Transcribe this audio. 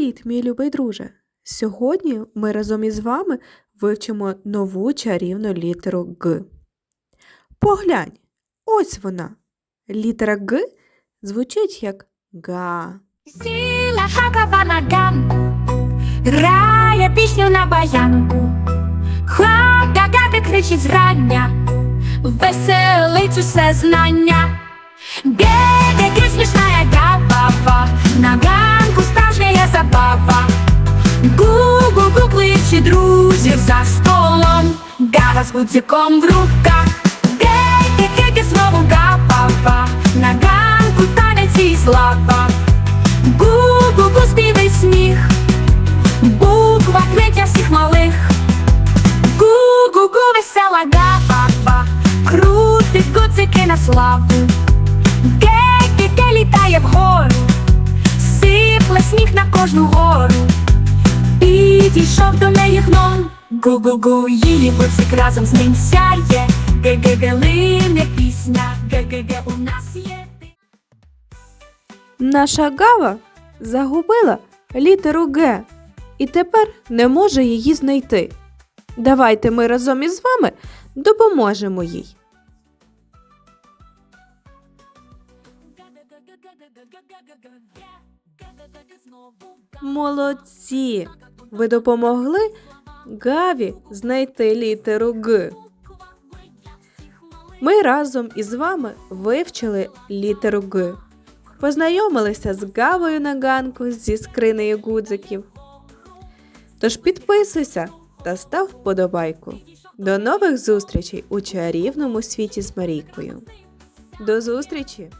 Привіт, мій любий друже! Сьогодні ми разом із вами вивчимо нову чарівну літеру Г. Поглянь, ось вона. Літера Г звучить як га. Сіла хакава на ганку, грає пісню на баянку. Ха-га-га кричить зрання, веселить усе знання. Ганку забава. Гу-гу-гу кличе друзів за столом, гава з гудзиком в руках. Ге-ге-ге знову гава, на ганку танець і слава. Гу-гу-гу співай сміх, буква квітня всіх малих. Гу-гу-гу весела гава, крутить гудзики на славу. Сипле на кожну гору. Підійшов до неї гном, гу-гу-гу, її гудзик разом з ним сяє. Ге-ге-ге лине пісня, ге-ге-ге у нас є. Наша гава загубила літеру Г і тепер не може її знайти. Давайте ми разом із вами допоможемо їй. Молодці! Ви допомогли Гаві знайти літеру Г. Ми разом із вами вивчили літеру Г. Познайомилися з Гавою на ганку зі скринею гудзиків. Тож підписуйся та став вподобайку. До нових зустрічей у чарівному світі з Марійкою. До зустрічі!